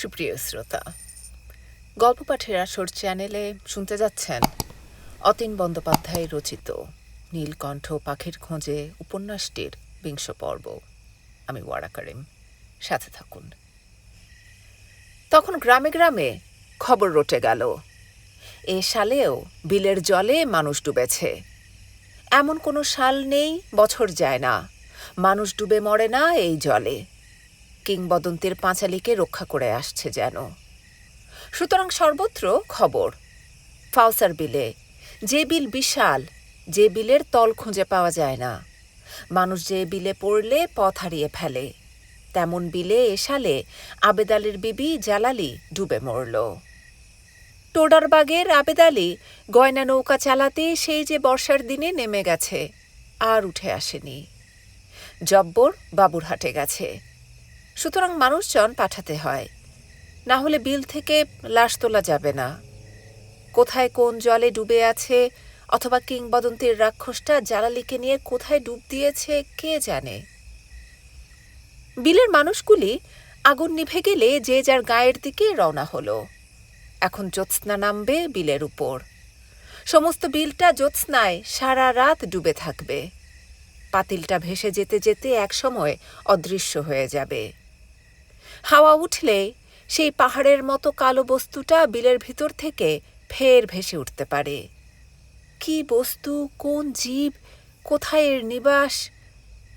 সুপ্রিয় শ্রোতা, গল্প পাঠের আসর চ্যানেলে শুনতে যাচ্ছেন অতীন বন্দ্যোপাধ্যায় রচিত নীলকণ্ঠ পাখির খোঁজে উপন্যাসটির বিংশ পর্ব। আমি ওয়ারা করিম, সাথে থাকুন। তখন গ্রামে গ্রামে খবর রটে গেল। এ সালেও বিলের জলে মানুষ ডুবেছে। এমন কোনো সাল নেই, বছর যায় না। মানুষ ডুবে মরে না এই জলে। কিংবদন্তির পাঁচালীকে রক্ষা করে আসছে যেন। সুতরাং সর্বত্র খবর, ফাউসার বিলে, যে বিল বিশাল, যে বিলের তল খুঁজে পাওয়া যায় না। মানুষ যে বিলে পড়লে পথ হারিয়ে ফেলে, তেমন বিলে এসালে আবেদালির বিবি জালালি ডুবে মরল। টোডারবাগের আবেদালি গয়না নৌকা চালাতে সেই যে বর্ষার দিনে নেমে গেছে, আর উঠে আসেনি। জব্বর বাবুরহাটে গেছে। সুতরাং মানুষজন পাঠাতে হয়। না হলে বিল থেকে লাশ তোলা যাবে না। কোথায় কোন জলে ডুবে আছে অথবা কিংবদন্তির রাক্ষসটা জালালিকে নিয়ে কোথায় ডুব দিয়েছে, কে জানে? বিলের মানুষগুলি আগুন নিভে গেলে যে যার গায়ের দিকে রওনা হলো। এখন জ্যোৎস্না নামবে বিলের উপর। সমস্ত বিলটা জ্যোৎস্নায় সারা রাত ডুবে থাকবে। পাতিলটা ভেসে যেতে যেতে একসময় অদৃশ্য হয়ে যাবে। হাওয়া উঠলে সেই পাহাড়ের মতো কালো বস্তুটা বিলের ভিতর থেকে ফের ভেসে উঠতে পারে। কি বস্তু, কোন জীব, কোথায় এর নিবাস?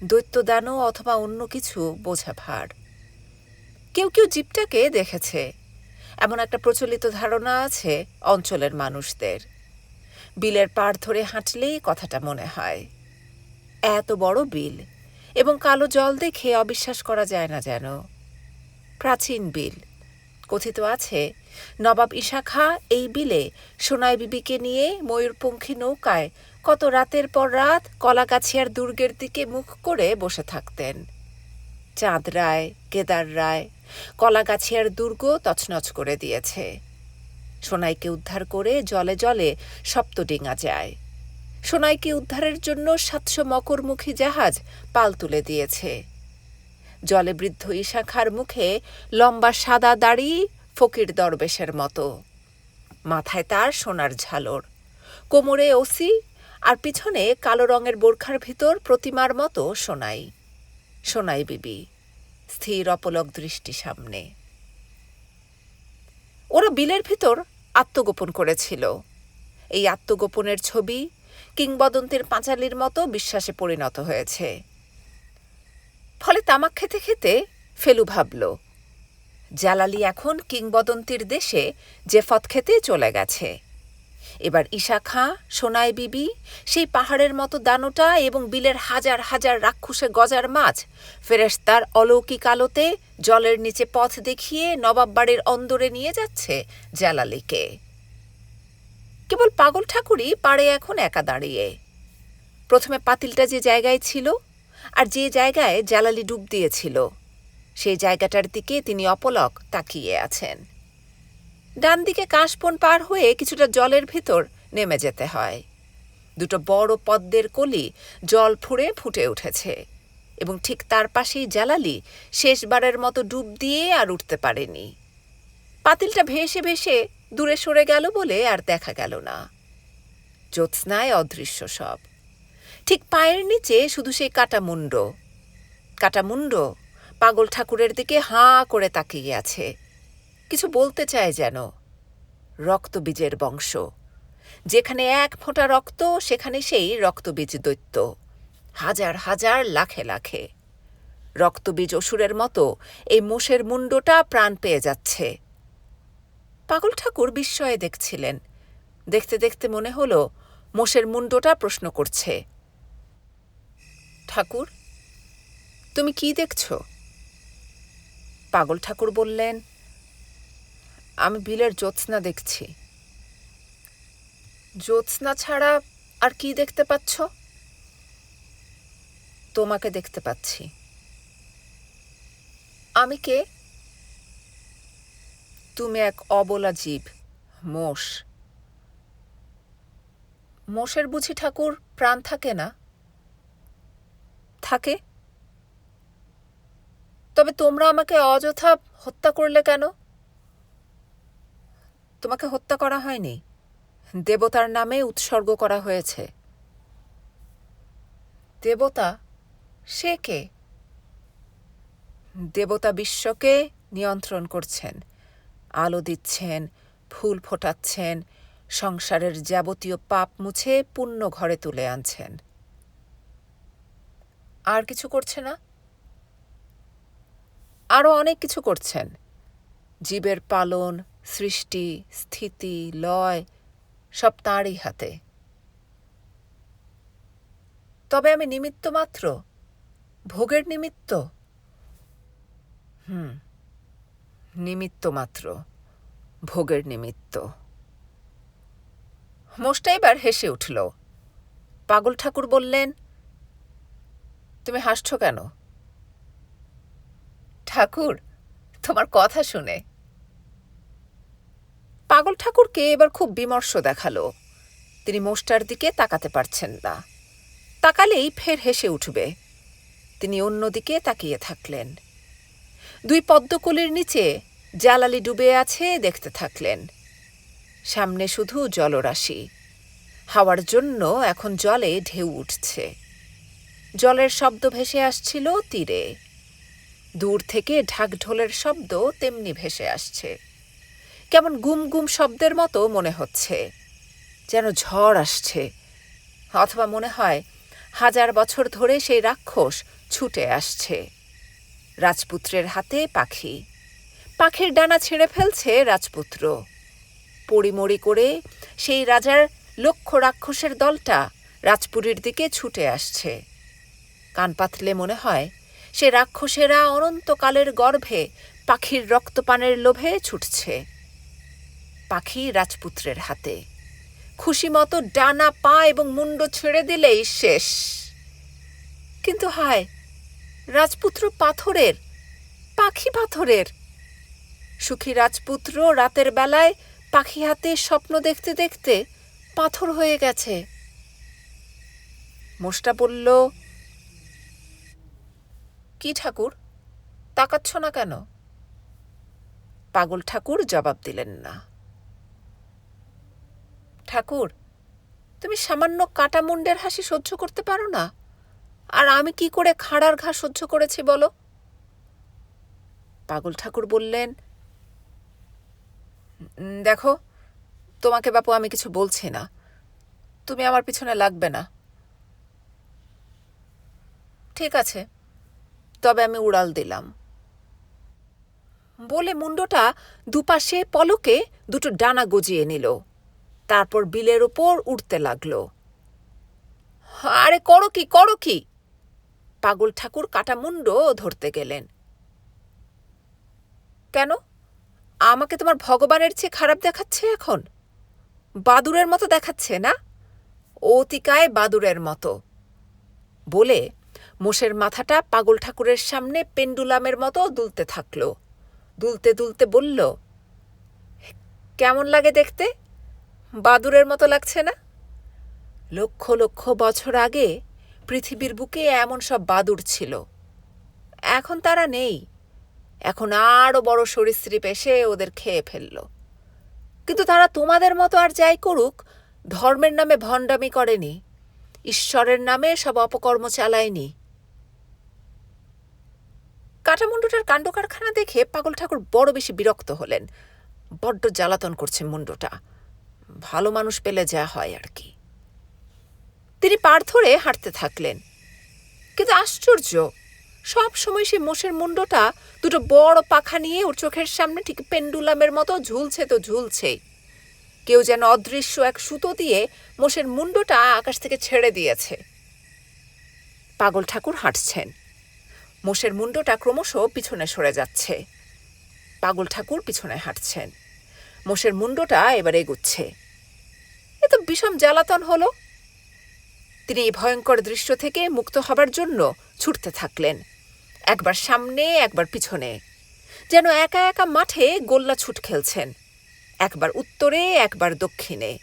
দৈত্যদানও অথবা অন্য কিছু বোঝা ভার। কেউ কেউ জীবটাকে দেখেছে। এমন একটা প্রচলিত ধারণা আছে অঞ্চলের মানুষদের। বিলের পাড় ধরে হাঁটলেই কথাটা মনে হয়। এত বড় বিল এবং কালো জল দেখে অবিশ্বাস করা যায় না যেন। প্রাচীন বিল। কথিত আছে, নবাব ঈশা খা এই বিলে সোনাই বিবিকে নিয়ে ময়ূরপঙ্খী নৌকায় কত রাতের পর রাত কলাগাছিয়ার দুর্গের দিকে মুখ করে বসে থাকতেন। চাঁদ রায়, কেদার রায়, কলাগাছিয়ার দুর্গ তছনছ করে দিয়েছে। সোনাইকে উদ্ধার করে জলে জলে সপ্তডিঙা যায়। সোনাইকে উদ্ধারের জন্য সাতশো মকরমুখী জাহাজ পাল তুলে দিয়েছে। জলে বৃদ্ধ ঈশাখার মুখে লম্বা সাদা দাড়ি ফকির দরবেশের মতো। মাথায় তার সোনার ঝালর। কোমরে ওসি আর পিছনে কালো রঙের বোরখার ভিতর প্রতিমার মতো সোনাই। সোনাই বিবি, স্থির অপলক দৃষ্টি সামনে। ওরা বিলের ভিতর আত্মগোপন করেছিল। এই আত্মগোপনের ছবি কিংবদন্তির পাঁচালির মতো বিশ্বাসে পরিণত হয়েছে। ফলে তামাক খেতে খেতে ফেলু ভাবল, জালালি এখন কিংবদন্তির দেশে যে জেফত খেতে চলে গেছে। এবার ঈশা খাঁ সোনায় বিবি, সেই পাহাড়ের মতো দানোটা এবং বিলের হাজার হাজার রাক্ষুসে গজার মাছ ফেরেস্তার অলৌকিক আলোতে জলের নিচে পথ দেখিয়ে নবাব বাড়ির অন্দরে নিয়ে যাচ্ছে জালালিকে। কেবল পাগল ঠাকুরই পাড়ে এখন একা দাঁড়িয়ে। প্রথমে পাতিলটা যে জায়গায় ছিল আর যে জায়গায় জালালি ডুব দিয়েছিল, সেই জায়গাটার দিকে তিনি অপলক তাকিয়ে আছেন। ডান দিকে কাশবন পার হয়ে কিছুটা জলের ভিতর নেমে যেতে হয়। দুটো বড় পদ্মের কলি জল ফুঁড়ে ফুটে উঠেছে এবং ঠিক তার পাশেই জালালি শেষবারের মতো ডুব দিয়ে আর উঠতে পারেনি। পাতিলটা ভেসে ভেসে দূরে সরে গেল বলে আর দেখা গেল না। জ্যোৎস্নায় অদৃশ্য সব। ঠিক পায়ের নিচে শুধু সেই কাটামুণ্ড কাটামুণ্ড পাগল ঠাকুরের দিকে হাঁ করে তাকিয়ে আছে। কিছু বলতে চায় যেন। রক্তবীজের বংশ। যেখানে এক ফোঁটা রক্ত, সেখানে সেই রক্তবীজ দৈত্য। হাজার হাজার লাখে লাখে। রক্তবীজ অসুরের মতো এই মোষের মুন্ডটা প্রাণ পেয়ে যাচ্ছে। পাগল ঠাকুর বিস্ময়ে দেখছিলেন। দেখতে দেখতে মনে হলো, মোষের মুন্ডটা প্রশ্ন করছে। ঠাকুর? তুমি কি দেখছ? পাগল ঠাকুর বললেন, আমি বিলের জ্যোৎস্না দেখছি। জ্যোৎস্না ছাড়া আর কি দেখতে পাচ্ছ? তোমাকে দেখতে পাচ্ছি। আমি কে? তুমি এক অবলা জীব, মোষ। মোষের বুঝি ঠাকুর প্রাণ থাকে না? থাকে? তবে তোমরা আমাকে অযথা হত্যা করলে কেন? তোমাকে হত্যা করা হয়নি। দেবতার নামে উৎসর্গ করা হয়েছে। দেবতা? সে কে? দেবতা বিশ্বকে নিয়ন্ত্রণ করছেন, আলো দিচ্ছেন, ফুল ফোটাচ্ছেন, সংসারের যাবতীয় পাপ মুছে পুণ্য ঘরে তুলে আনছেন। আর কিছু করছে না? আরও অনেক কিছু করছেন। জীবের পালন, সৃষ্টি, স্থিতি, লয়, সব তাঁরই হাতে। তবে আমি নিমিত্ত মাত্র? ভোগের নিমিত্ত? হুম, নিমিত্ত মাত্র। ভোগের নিমিত্ত। মোষটা এবার হেসে উঠল। পাগল ঠাকুর বললেন তুমি হাসছ কেন? ঠাকুর, তোমার কথা শুনে। পাগল ঠাকুরকে এবার খুব বিমর্ষ দেখাল। তিনি মোষটার দিকে তাকাতে পারছেন না। তাকালেই ফের হেসে উঠবে। তিনি অন্যদিকে তাকিয়ে থাকলেন। দুই পদ্মকলির নিচে জালালি ডুবে আছে দেখতে থাকলেন। সামনে শুধু জলরাশি। হাওয়ার জন্য এখন জলে ঢেউ উঠছে। জলের শব্দ ভেসে আসছিল তীরে। দূর থেকে ঢাকঢোলের শব্দ তেমনি ভেসে আসছে। কেমন গুম গুম শব্দের মতো মনে হচ্ছে। যেন ঝড় আসছে। অথবা মনে হয়, হাজার বছর ধরে সেই রাক্ষস ছুটে আসছে। রাজপুত্রের হাতে পাখি। পাখির ডানা ছেড়ে ফেলছে রাজপুত্র। পড়িমড়ি করে সেই রাজার লক্ষ রাক্ষসের দলটা রাজপুরীর দিকে ছুটে আসছে। কান পাতলে মনে হয়, সে রাক্ষসেরা অনন্তকালের গর্ভে পাখির রক্তপানের লোভে ছুটছে। পাখি রাজপুত্রের হাতে। খুশি মতো ডানা, পা এবং মুন্ড ছেড়ে দিলেই শেষ। কিন্তু হায়, রাজপুত্র পাথরের, পাখি পাথরের। সুখী রাজপুত্র রাতের বেলায় পাখি হাতে স্বপ্ন দেখতে দেখতে পাথর হয়ে গেছে। মোষটা বলল কি ঠাকুর? তাকাচ্ছ না কেন? পাগল ঠাকুর জবাব দিলেন না। ঠাকুর, তুমি সামান্য কাটা মুন্ডের হাসি সহ্য করতে পারো না? আর আমি কি করে খাড়ার ঘা সহ্য করেছি বলো? পাগল ঠাকুর বললেন দেখো, তোমাকে বাপু আমি কিছু বলছি না। তুমি আমার পিছনে লাগবে না। ঠিক আছে তবে আমি উড়াল দিলাম। বলে মুন্ডটা দুপাশে পলকে দুটো ডানা গজিয়ে নিল। তারপর বিলের ওপর উঠতে লাগল। আরে করো কি করো কি? পাগল ঠাকুর কাটা মুন্ড ধরতে গেলেন। কেন? আমাকে তোমার ভগবানের চেয়ে খারাপ দেখাচ্ছে এখন? বাদুরের মতো দেখাচ্ছে না? অতিকায় বাদুরের মতো। বলে মোষের মাথাটা পাগল ঠাকুরের সামনে পেন্ডুলামের মতো দুলতে থাকল। দুলতে দুলতে বলল, কেমন লাগে দেখতে? বাদুরের মতো লাগছে না? লক্ষ লক্ষ বছর আগে পৃথিবীর বুকে এমন সব বাদুর ছিল। এখন তারা নেই। এখন আরও বড় সরীসৃপ এসে ওদের খেয়ে ফেলল। কিন্তু তারা তোমাদের মতো আর যাই করুক, ধর্মের নামে ভণ্ডামি করেনি। ঈশ্বরের নামে সব অপকর্ম চালায়নি। কাটামুন্ডুটার কাণ্ড কারখানা দেখে পাগল ঠাকুর বড় বেশি বিরক্ত হলেন। বড্ড জ্বালাতন করছে মুন্ডটা। ভালো মানুষ পেলে যা হয় আর কি। তিনি পার ধরে হাঁটতে থাকলেন। কিন্তু আশ্চর্য, সব সময় সেই মোষের মুন্ডটা দুটো বড় পাখা নিয়ে ওর চোখের সামনে ঠিক পেন্ডুলামের মতো ঝুলছে তো ঝুলছেই। কেউ যেন অদৃশ্য এক সুতো দিয়ে মোষের মুন্ডটা আকাশ থেকে ছেড়ে দিয়েছে। পাগল ঠাকুর হাঁটছেন। মোষের মুন্ডটা ক্রমশ পিছনে সরে যাচ্ছে। পাগল ঠাকুর পিছনে হাঁটছেন। মোষের মুন্ডটা এবার এগুচ্ছে। এ তো বিষম জ্বালাতন হলো। তিনি ভয়ঙ্কর দৃশ্য থেকে মুক্ত হবার জন্য ছুটতে থাকলেন। একবার সামনে, একবার পিছনে। যেন একা একা মাঠে গোল্লা ছুট খেলছেন। একবার উত্তরে, একবার দক্ষিণে।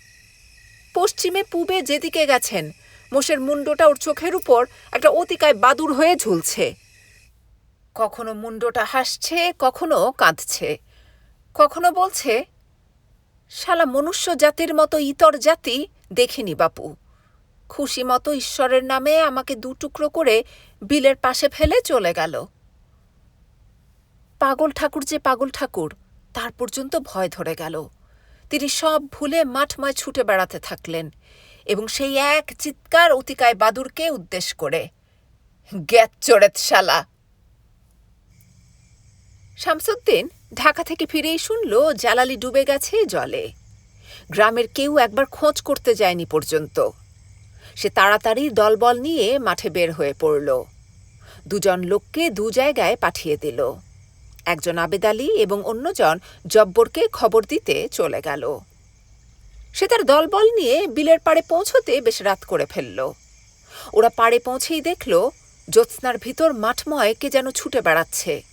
পশ্চিমে পূবে যেদিকে গেছেন, মোষের মুন্ডটা ওর চোখের উপর একটা অতিকায় বাদুর হয়ে ঝুলছে। কখনো মুন্ডটা হাসছে, কখনো কাঁদছে। কখনো বলছে, শালা মনুষ্য জাতির মতো ইতর জাতি দেখিনি বাপু। খুশি মতো ঈশ্বরের নামে আমাকে দু টুকরো করে বিলের পাশে ফেলে চলে গেল। পাগল ঠাকুর যে পাগল ঠাকুর, তার পর্যন্ত ভয় ধরে গেল। তিনি সব ভুলে মাঠময় ছুটে বেড়াতে থাকলেন এবং সেই এক চিৎকার অতিকায় বাদুরকে উদ্দেশ করে, গ্যাত চড়েত শালা! শামসুদ্দিন ঢাকা থেকে ফিরেই শুনল, জালালি ডুবে গেছে জলে। গ্রামের কেউ একবার খোঁজ করতে যায়নি পর্যন্ত। সে তাড়াতাড়ি দলবল নিয়ে মাঠে বের হয়ে পড়ল। দুজন লোককে দু জায়গায় পাঠিয়ে দিল। একজন আবেদ আলী এবং অন্যজন জব্বরকে খবর দিতে চলে গেল। সে তার দলবল নিয়ে বিলের পাড়ে পৌঁছতে বেশ রাত করে ফেলল। ওরা পাড়ে পৌঁছেই দেখল, জ্যোৎস্নার ভিতর মাঠময় কে যেন ছুটে বেড়াচ্ছে।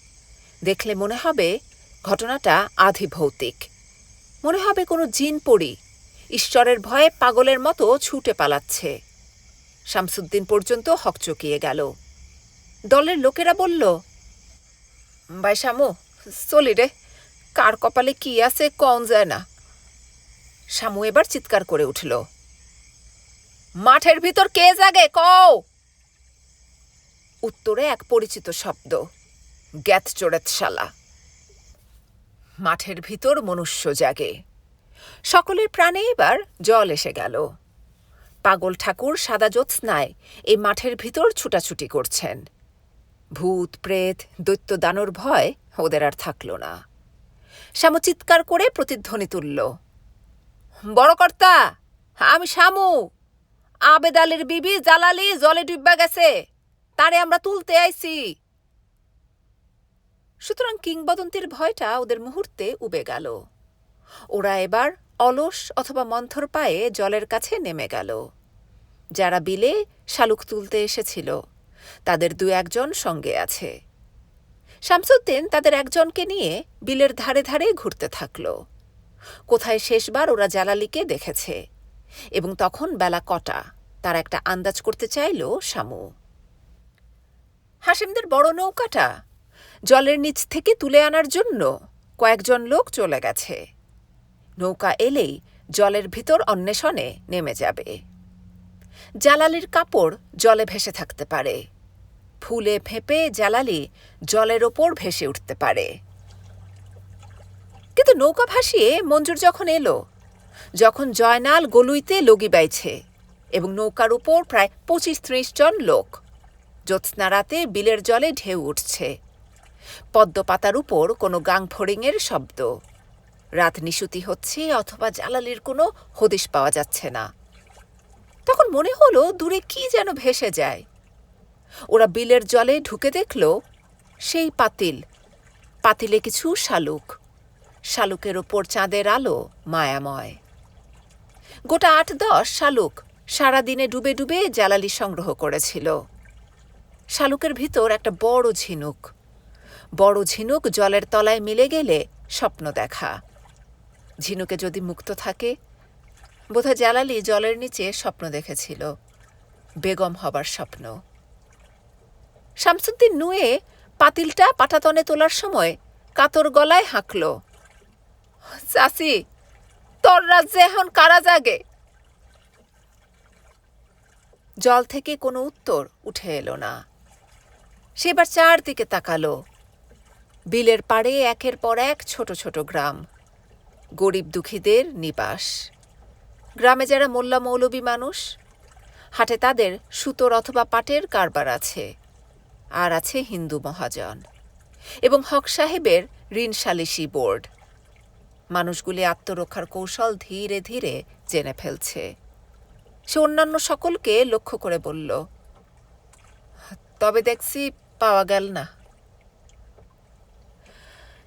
দেখলে মনে হবে ঘটনাটা আধি ভৌতিক মনে হবে কোনো জিন পড়ি ঈশ্বরের ভয়ে পাগলের মতো ছুটে পালাচ্ছে। শামসুদ্দিন পর্যন্ত হকচকিয়ে গেল। দলের লোকেরা বলল, ভাই শামু চলি রে, কার কপালে কি আছে কন যায় না। শামু এবার চিৎকার করে উঠল, মাঠের ভিতর কে জাগে কও? উত্তরে এক পরিচিত শব্দ গ্যাত চড়েত শালা। মাঠের ভিতর মনুষ্য জাগে। সকলের প্রাণে এবার জল এসে গেল। পাগল ঠাকুর সাদা জ্যোৎস্নায় এই মাঠের ভিতর ছুটাছুটি করছেন। ভূত, প্রেত, দৈত্য, দানোর ভয় ওদের আর থাকল না। শ্যামু চিৎকার করে প্রতিধ্বনি তুলল, বড় কর্তা, আমি শামু আবেদালের বিবি, জালালি, জলে ডুববা গেছে। তারে আমরা তুলতে আইছি। সুতরাং কিংবদন্তির ভয়টা ওদের মুহূর্তে উবে গেল। ওরা এবার অলস অথবা মন্থর পায়ে জলের কাছে নেমে গেল। যারা বিলে শালুক তুলতে এসেছিল, তাদের দু একজন সঙ্গে আছে। শামসুদ্দিন তাদের একজনকে নিয়ে বিলের ধারে ধারে ঘুরতে থাকল। কোথায় শেষবার ওরা জালালিকে দেখেছে, এবং তখন বেলা কটা, তার একটা আন্দাজ করতে চাইল শামু। হাসিমদের বড় নৌকাটা জলের নিচ থেকে তুলে আনার জন্য কয়েকজন লোক চলে গেছে। নৌকা এলেই জলের ভিতর অন্বেষণে নেমে যাবে। জালালির কাপড় জলে ভেসে থাকতে পারে। ফুলে ফেঁপে জালালি জলের ওপর ভেসে উঠতে পারে। কিন্তু নৌকা ভাসিয়ে মঞ্জুর যখন এলো, যখন জয়নাল গলুইতে লগি বাইছে এবং নৌকার উপর প্রায় পঁচিশ ত্রিশ জন লোক জ্যোৎস্না রাতে বিলের জলে ঢেউ উঠছে। পদ্মপাতার উপর কোনো গাং ফড়িংয়ের শব্দ। রাত নিশুতি হচ্ছে অথবা জালালির কোনো হদিশ পাওয়া যাচ্ছে না। তখন মনে হলো দূরে কি যেন ভেসে যায়। ওরা বিলের জলে ঢুকে দেখল সেই পাতিল। পাতিলে কিছু শালুক। শালুকের ওপর চাঁদের আলো মায়াময়। গোটা আট দশ শালুক সারাদিনে ডুবে ডুবে জ্বালালি সংগ্রহ করেছিল। শালুকের ভিতর একটা বড় ঝিনুক। বড় ঝিনুক জলের তলায় মিলে গেলে স্বপ্ন দেখা। ঝিনুকে যদি মুক্ত থাকে, বোধহয় জালালি জলের নিচে স্বপ্ন দেখেছিল, বেগম হবার স্বপ্ন। শামসুদ্দিন নুয়ে পাতিলটা পাটাতনে তোলার সময় কাতর গলায় হাঁকল চাষি তোর রাজ্যে এখন কারা জাগে? জল থেকে কোনো উত্তর উঠে এলো না। সেবার চারদিকে তাকালো। বিলের পাড়ে একের পর এক ছোট ছোট গ্রাম। গরিব দুঃখীদের নিবাস। গ্রামে যারা মোল্লা মৌলবী মানুষ, হাটে তাদের সুতোর অথবা পাটের কারবার আছে, আর আছে হিন্দু মহাজন এবং হক সাহেবের ঋণ সালিসি বোর্ড। মানুষগুলি আত্মরক্ষার কৌশল ধীরে ধীরে জেনে ফেলছে। সে অন্যান্য সকলকে লক্ষ্য করে বলল, তবে দেখছি পাওয়া গেল না।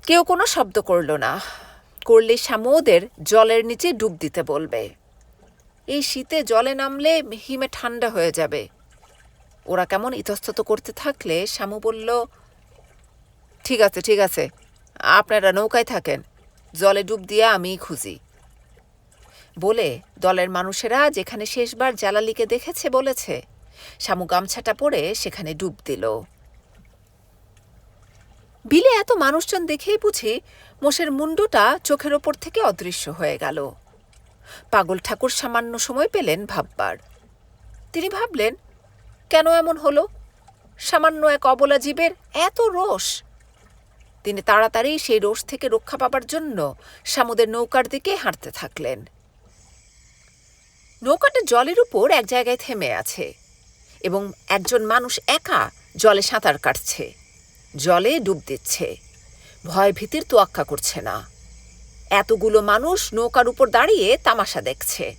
কেউ কোনো শব্দ করল না। করলে শ্যামু ওদের জলের নিচে ডুব দিতে বলবে। এই শীতে জলে নামলে হিমে ঠান্ডা হয়ে যাবে। ওরা কেমন ইতস্তত করতে থাকলে শ্যামু বলল, ঠিক আছে ঠিক আছে, আপনারা নৌকায় থাকেন, জলে ডুব দিয়ে আমিই খুঁজি। বলে দলের মানুষেরা যেখানে শেষবার জালালিকে দেখেছে বলেছে শামু গামছাটা পরে সেখানে ডুব দিল। বিলে এত মানুষজন দেখেই বুঝি মোষের মুন্ডুটা চোখের ওপর থেকে অদৃশ্য হয়ে গেল। পাগল ঠাকুর সামান্য সময় পেলেন ভাববার। তিনি ভাবলেন, কেন এমন হলো? সামান্য এক অবলা জীবের এত রোষ। তিনি তাড়াতাড়ি সেই রোষ থেকে রক্ষা পাবার জন্য সামুদের নৌকার দিকে হাঁটতে থাকলেন। নৌকাটা জলের উপর এক জায়গায় থেমে আছে এবং একজন মানুষ একা জলে সাঁতার কাটছে। জলে ডুব দিচ্ছে। ভয় ভীতির তোয়াক্কা করছে না। এতগুলো মানুষ নৌকার উপর দাঁড়িয়ে তামাশা দেখছে।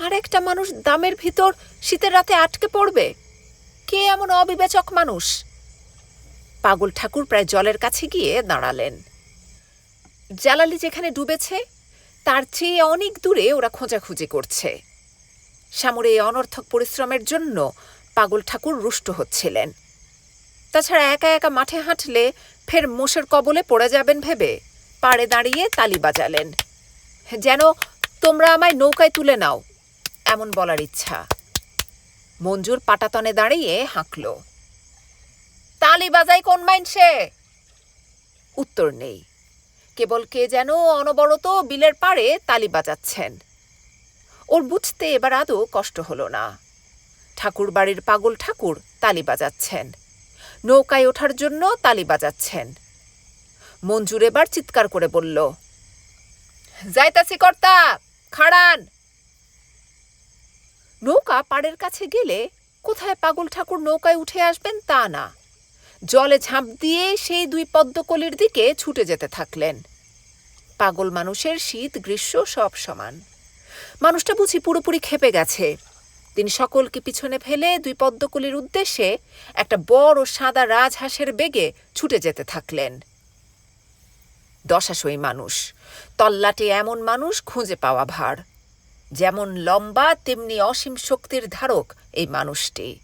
আর একটা মানুষ দামের ভিতর শীতের রাতে আটকে পড়বে? কে এমন অবিবেচক মানুষ? পাগল ঠাকুর প্রায় জলের কাছে গিয়ে দাঁড়ালেন। জালালি যেখানে ডুবেছে, তার চেয়ে অনেক দূরে ওরা খোঁজাখুঁজি করছে। শ্যামুর এই অনর্থক পরিশ্রমের জন্য পাগল ঠাকুর রুষ্ট হচ্ছিলেন। তাছাড়া একা একা মাঠে হাঁটলে ফের মোষের কবলে পড়ে যাবেন ভেবে পাড়ে দাঁড়িয়ে তালি বাজালেন। যেন তোমরা আমায় নৌকায় তুলে নাও, এমন বলার ইচ্ছা। মঞ্জুর পাটাতনে দাঁড়িয়ে হাঁকল। তালি বাজাই কোন মাইন সে? উত্তর নেই। কেবল কে যেন অনবরত বিলের পাড়ে তালি বাজাচ্ছেন। ওর বুঝতে এবার আদৌ কষ্ট হলো না। ঠাকুর বাড়ির পাগল ঠাকুর তালি বাজাচ্ছেন। নৌকায় ওঠার জন্য তালি বাজাচ্ছেন। মঞ্জুর এবার চিৎকার করে বলল, যাইতাছি কর্তা, খাড়ান! নৌকা পাড়ের কাছে গেলে কোথায় পাগল ঠাকুর নৌকায় উঠে আসবেন তা না। জলে ঝাঁপ দিয়ে সেই দুই পদ্মকলির দিকে ছুটে যেতে থাকলেন। পাগল মানুষের শীত, গ্রীষ্ম সব সমান। মানুষটা বুঝি পুরোপুরি খেপে গেছে। তিনি সকলকে পিছনে ফেলে দুই পদ্মকলির উদ্দেশ্যে একটা বড় সাদা রাজহাঁসের বেগে ছুটে যেতে থাকলেন। দশাশই মানুষ, তল্লাটে এমন মানুষ খুঁজে পাওয়া ভার। যেমন লম্বা, তেমনি অসীম শক্তির ধারক এই মানুষটি।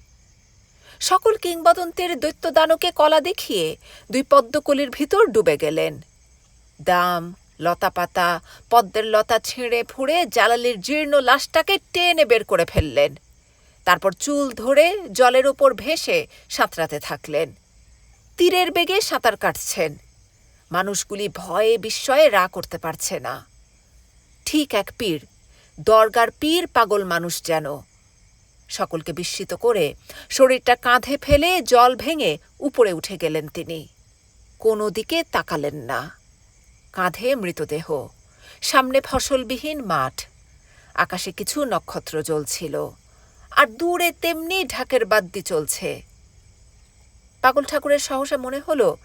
সকল কিংবদন্তের দৈত্যদানকে কলা দেখিয়ে দুই পদ্মকলির ভিতর ডুবে গেলেন। দাম লতাপাতা, পদ্মের লতা ছিঁড়ে ফুঁড়ে জালালির জীর্ণ লাশটাকে টেনে বের করে ফেললেন। তারপর চুল ধরে জলের ওপর ভেসে সাঁতরাতে থাকলেন। তীরের বেগে সাঁতার কাটছেন। মানুষগুলি ভয়ে বিস্ময়ে রা করতে পারছে না। ঠিক এক পীর, দরগার পীর পাগল মানুষ যেন। সকলকে বিস্মিত করে শরীরটা কাঁধে ফেলে জল ভেঙে উপরে উঠে গেলেন তিনি। কোনো দিকে তাকালেন না। কাঁধে মৃতদেহ। সামনে ফসলবিহীন মাঠ। আকাশে কিছু নক্ষত্র জ্বলছিল। আর দূরে তেমনি ঢাকের বাদ্যি চলছে। পাগল ঠাকুরের সহসা মনে হলো,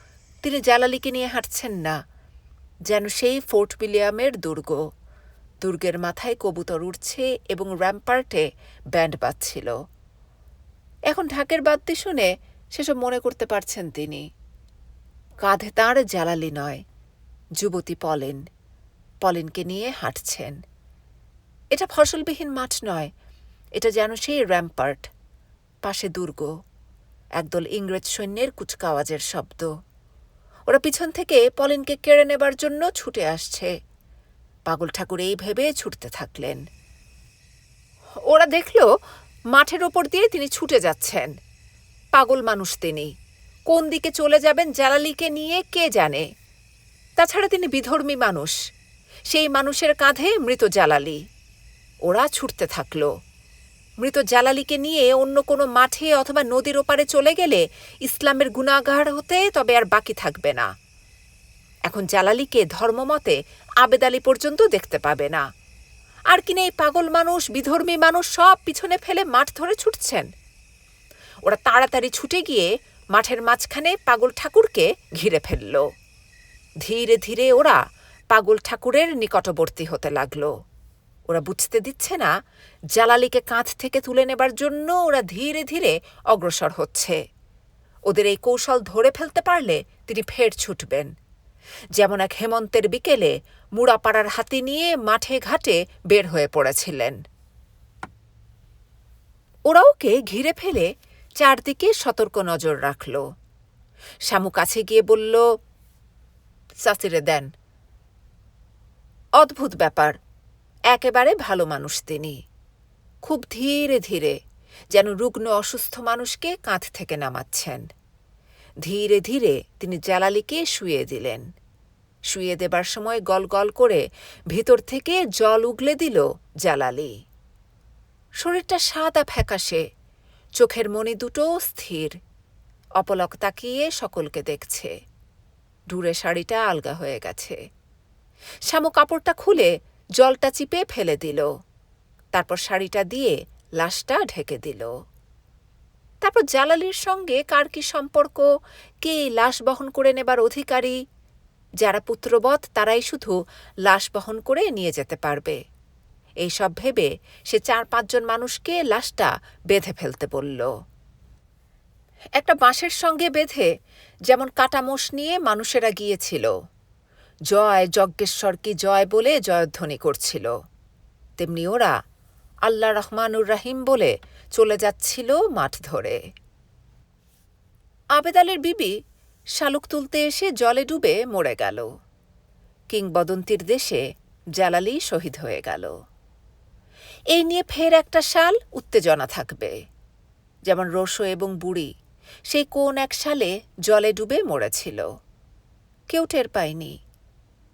তিনি জালালিকে নিয়ে হাঁটছেন না, যেন সেই ফোর্ট উইলিয়ামের দুর্গ। দুর্গের মাথায় কবুতর উঠছে এবং র্যাম্পার্টে ব্যান্ড বাজছিল। এখন ঢাকের বাদ্যি শুনে সেসব মনে করতে পারছেন তিনি। কাঁধে তাঁর জ্বালালি নয় যুবতী পলেন, পলেনকে নিয়ে হাঁটছেন। এটা ফসলবিহীন মাঠ নয়, এটা যেন সেই র্যাম্পার্ট, পাশে দুর্গ, একদল ইংরেজ সৈন্যের কুচকাওয়াজের শব্দ। ওরা পিছন থেকে পলেনকে কেড়ে নেবার জন্য ছুটে আসছে। পাগল ঠাকুর এই ভেবে ছুটতে থাকলেন। ওরা দেখল মাঠের ওপর দিয়ে তিনি ছুটে যাচ্ছেন। পাগল মানুষ তিনি। কোন দিকে চলে যাবেন জালালিকে নিয়ে কে জানে? তাছাড়া তিনি বিধর্মী মানুষ। সেই মানুষের কাঁধে মৃত জালালি। ওরা ছুটতে থাকল। মৃত জালালিকে নিয়ে অন্য কোনো মাঠে অথবা নদীর ওপারে চলে গেলে ইসলামের গুণাগার হতে তবে আর বাকি থাকবে না। এখন জালালিকে ধর্মমতে আবেদালি পর্যন্ত দেখতে পাবে না। আর কিনা এই পাগল মানুষ, বিধর্মী মানুষ সব পিছনে ফেলে মাঠ ধরে ছুটছেন? ওরা তাড়াতাড়ি ছুটে গিয়ে মাঠের মাঝখানে পাগল ঠাকুরকে ঘিরে ফেলল। ধীরে ধীরে ওরা পাগল ঠাকুরের নিকটবর্তী হতে লাগল। ওরা বুঝতে দিচ্ছে না, জালালিকে কাঁধ থেকে তুলে নেবার জন্য ওরা ধীরে ধীরে অগ্রসর হচ্ছে। ওদের এই কৌশল ধরে ফেলতে পারলে তিনি ফের ছুটবেন। যেমন এক হেমন্তের বিকেলে মুড়াপাড়ার হাতি নিয়ে মাঠে ঘাটে বের হয়ে পড়েছিলেন। ওরা ওকে ঘিরে ফেলে চারদিকে সতর্ক নজর রাখল। শামু কাছে গিয়ে বলল চাচিরে দেন। অদ্ভুত ব্যাপার, একেবারে ভালো মানুষ তিনি। খুব ধীরে ধীরে যেন রুগ্ন অসুস্থ মানুষকে কাঁধ থেকে নামাচ্ছেন। ধীরে ধীরে তিনি জালালিকে শুয়ে দিলেন। শুয়ে দেবার সময় গল গল করে ভিতর থেকে জল উগলে দিল জালালি। শরীরটা সাদা ফ্যাকাশে, চোখের মনি দুটো স্থির। অপলক তাকিয়ে সকলকে দেখছে। দূরে শাড়িটা আলগা হয়ে গেছে। শ্যামু কাপড়টা খুলে জলটা চিপে ফেলে দিল। তারপর শাড়িটা দিয়ে লাশটা ঢেকে দিল। তারপর জালালির সঙ্গে কার কি সম্পর্ক, কে লাশ বহন করে নেবার অধিকারী, যারা পুত্রবৎ তারাই শুধু লাশ বহন করে নিয়ে যেতে পারবে। এইসব ভেবে সে চার পাঁচজন মানুষকে লাশটা বেঁধে ফেলতে বলল। একটা বাঁশের সঙ্গে বেঁধে যেমন কাটামোষ নিয়ে মানুষেরা গিয়েছিল। জয় যজ্ঞেশ্বর কি জয় বলে জয়ধ্বনি করছিল। তেমনি ওরা আল্লাহ রহমানুর রাহিম বলে চলে যাচ্ছিল মাঠ ধরে। আবেদালের বিবি শালুক তুলতে এসে জলে ডুবে মরে গেল। কিংবদন্তির দেশে জালালি শহীদ হয়ে গেল। এই নিয়ে ফের একটা শাল উত্তেজনা থাকবে। যেমন রসো এবং বুড়ি সেই কোন এক সালে জলে ডুবে মরেছিল। কেউ টের পায়নি।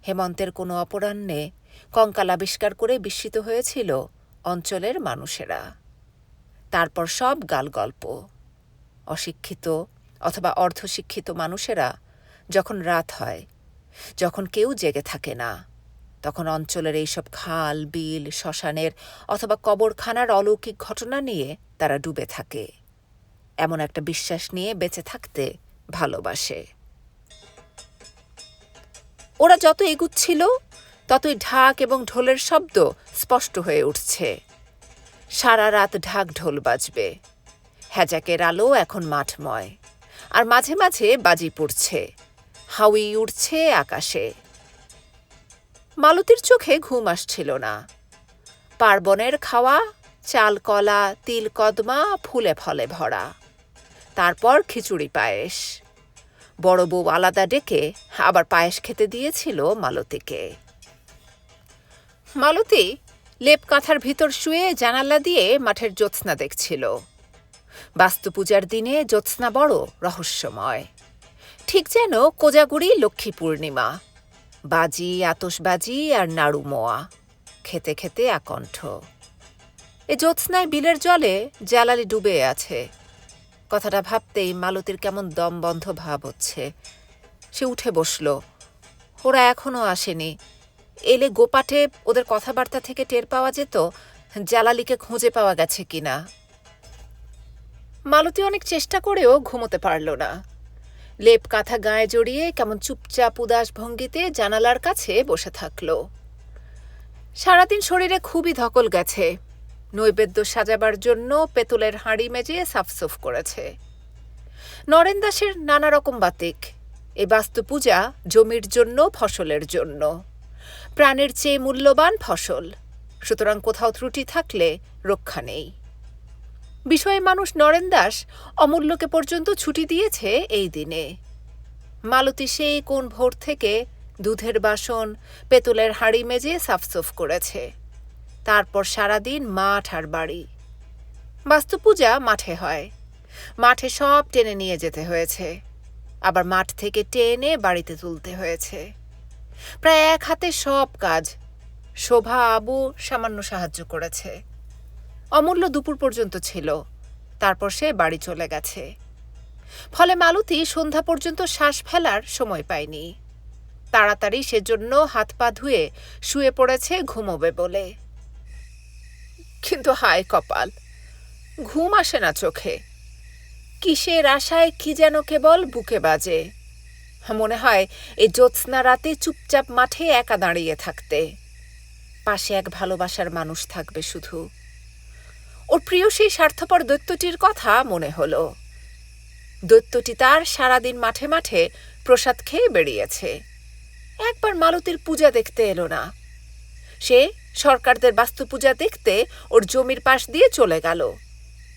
হেমন্তের কোনো অপরাহ্নে কঙ্কাল আবিষ্কার করে বিস্মিত হয়েছিল অঞ্চলের মানুষেরা। তারপর সব গাল গল্প অশিক্ষিত অথবা অর্ধশিক্ষিত মানুষেরা যখন রাত হয়, যখন কেউ জেগে থাকে না, তখন অঞ্চলের এইসব খাল, বিল, শ্মশানের অথবা কবরখানার অলৌকিক ঘটনা নিয়ে তারা ডুবে থাকে। এমন একটা বিশ্বাস নিয়ে বেঁচে থাকতে ভালোবাসে। ওরা যত এগুচ্ছিল, ততই ঢাক এবং ঢোলের শব্দ স্পষ্ট হয়ে উঠছে। সারা রাত ঢাক ঢোল বাজবে। হ্যাজাকের আলো এখন মাঠময়। আর মাঝে মাঝে বাজি পড়ছে। হাউই উঠছে আকাশে। মালতীর চোখে ঘুম আসছিল না। পার্বণের খাওয়া, চাল কলা, তিল কদমা, ফুলে ফলে ভরা। তারপর খিচুড়ি পায়েস। বড় বউ আলাদা ডেকে আবার পায়েস খেতে দিয়েছিল মালতীকে। মালতী লেপ কাঁথার ভিতর শুয়ে জানালা দিয়ে মাঠের জ্যোৎস্না দেখছিল। বাস্তু পূজার দিনে জ্যোৎস্না বড় রহস্যময়। ঠিক যেন কোজাগুড়ি লক্ষ্মী পূর্ণিমা। বাজি আতসবাজি আর নাড়ু মোয়া। খেতে খেতে আকণ্ঠ। এ জ্যোৎস্নায় বিলের জলে জ্বালালি ডুবে আছে। কথাটা ভাবতেই মালতীর কেমন দম বন্ধ ভাব হচ্ছে। সে উঠে বসল। ওরা এখনও আসেনি। এলে গোপাটে ওদের কথাবার্তা থেকে টের পাওয়া যেত জালালিকে খুঁজে পাওয়া গেছে কিনা। মালতী অনেক চেষ্টা করেও ঘুমোতে পারল না। লেপ কাঁথা গায়ে জড়িয়ে কেমন চুপচাপ উদাস ভঙ্গিতে জানালার কাছে বসে থাকল। সারাদিন শরীরে খুবই ধকল গেছে। নৈবেদ্য সাজাবার জন্য পেতলের হাঁড়ি মেজে সাফসুফ করেছে। নরেন দাসের নানা রকম বাতিক, এ বাস্তু পূজা জমির জন্য, ফসলের জন্য। প্রাণের চেয়ে মূল্যবান ফসল, সুতরাং কোথাও ত্রুটি থাকলে রক্ষা নেই। বিষয়ে মানুষ নরেন দাস অমূল্যকে পর্যন্ত ছুটি দিয়েছে এই দিনে। মালতী সেই কোন ভোর থেকে দুধের বাসন, পেতলের হাঁড়ি মেজে সাফসুফ করেছে। তারপর সারাদিন মাঠ আর বাড়ি। বাস্তু পূজা মাঠে হয়। মাঠে সব টেনে নিয়ে যেতে হয়েছে। আবার মাঠ থেকে টেনে বাড়িতে তুলতে হয়েছে। প্রায় এক হাতে সব কাজ শোভা আবু সামান্য সাহায্য করেছে। অমূল্য দুপুর পর্যন্ত ছিল। তারপর সে বাড়ি চলে গেছে। ফলে মালতী সন্ধ্যা পর্যন্ত শ্বাস ফেলার সময় পায়নি। তাড়াতাড়ি সেজন্য হাত পা ধুয়ে শুয়ে পড়েছে ঘুমোবে বলে। কিন্তু হায় কপাল, ঘুম আসে না চোখে। কিসের আশায় কি যেন কেবল বুকে বাজে। মনে হয় এই জ্যোৎস্না রাতে চুপচাপ মাঠে একা দাঁড়িয়ে থাকতে। পাশে এক ভালোবাসার মানুষ থাকবে শুধু। ওর প্রিয় সেই স্বার্থপর দৈত্যটির কথা মনে হলো। দৈত্যটি তার সারাদিন মাঠে মাঠে প্রসাদ খেয়ে বেরিয়েছে একবার মালতীর পূজা দেখতে এলো না। সে সরকারদের বাস্তু পূজা দেখতে ওর জমির পাশ দিয়ে চলে গেল।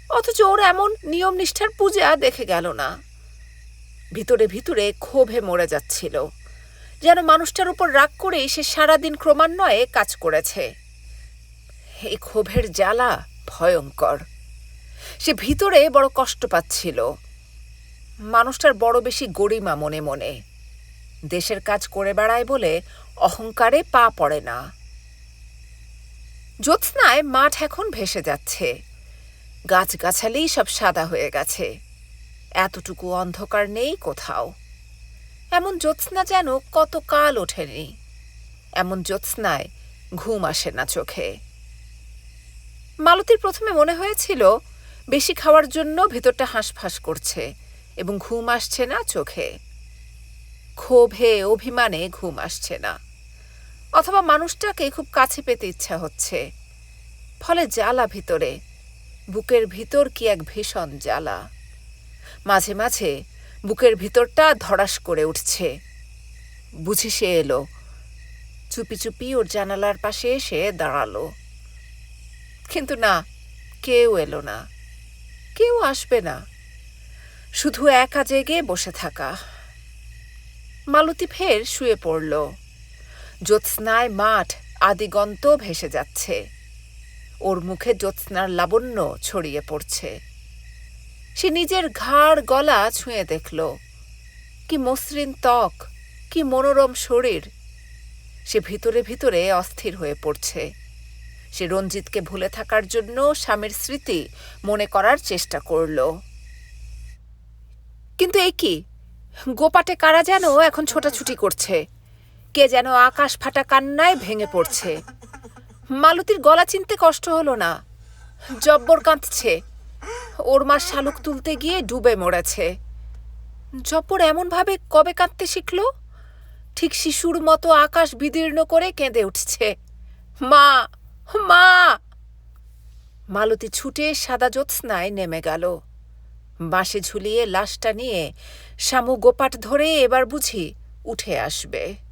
অথচ ওর এমন নিয়ম নিষ্ঠার পূজা দেখে গেল না। ভিতরে ভিতরে ক্ষোভে মরে যাচ্ছিল। যেন মানুষটার উপর রাগ করেই সে সারাদিন ক্রমান্বয়ে কাজ করেছে। এই ক্ষোভের জ্বালা ভয়ঙ্কর। সে ভিতরে বড় কষ্ট পাচ্ছিল। মানুষটার বড় বেশি গরিমা মনে মনে। দেশের কাজ করে বেড়ায় বলে অহংকারে পা পড়ে না। জ্যোৎস্নায় মাঠ এখন ভেসে যাচ্ছে। গাছগাছালি সব সাদা হয়ে গেছে। এতটুকু অন্ধকার নেই কোথাও। এমন জ্যোৎস্না যেন কত কাল ওঠেনি। এমন জ্যোৎস্নায় ঘুম আসে না চোখে। মালতীর প্রথমে মনে হয়েছিল, বেশি খাওয়ার জন্য ভেতরটা হাঁসফাঁস করছে এবং ঘুম আসছে না চোখে। ক্ষোভে, অভিমানে ঘুম আসছে না। অথবা মানুষটাকে খুব কাছে পেতে ইচ্ছা হচ্ছে। ফলে জ্বালা ভিতরে। বুকের ভিতর কি এক ভীষণ জ্বালা। মাঝে মাঝে বুকের ভিতরটা ধড়াস করে উঠছে। বুঝি সে এলো। চুপি চুপি ওর জানালার পাশে এসে দাঁড়াল। কিন্তু না, কেউ এলো না। কেউ আসবে না। শুধু একা জেগে বসে থাকা। মালতী ফের শুয়ে পড়ল। জ্যোৎস্নায় মাঠ আদিগন্ত ভেসে যাচ্ছে। ওর মুখে জ্যোৎস্নার লাবণ্য ছড়িয়ে পড়ছে। সে নিজের ঘাড় গলা ছুঁয়ে দেখল। কি মসৃণ ত্বক, কি মনোরম শরীর। সে ভিতরে ভিতরে অস্থির হয়ে পড়ছে। সে রঞ্জিতকে ভুলে থাকার জন্য স্বামীর স্মৃতি মনে করার চেষ্টা করল। কিন্তু এই কি? গোপাটে কারা যেন এখন ছোটাছুটি করছে? কে যেন আকাশ ফাটা কান্নায় ভেঙে পড়ছে। মালতীর গলা চিনতে কষ্ট হলো না। জব্বর কাঁদছে। ওর মা শালুক তুলতে গিয়ে ডুবে মরেছে। জব্বর এমনভাবে কবে কাঁদতে শিখল? ঠিক শিশুর মতো আকাশ বিদীর্ণ করে কেঁদে উঠছে। মা মা! মালতী ছুটে সাদা জ্যোৎস্নায় নেমে গেল। বাঁশে ঝুলিয়ে লাশটা নিয়ে শামু গোপাট ধরে এবার বুঝি উঠে আসবে।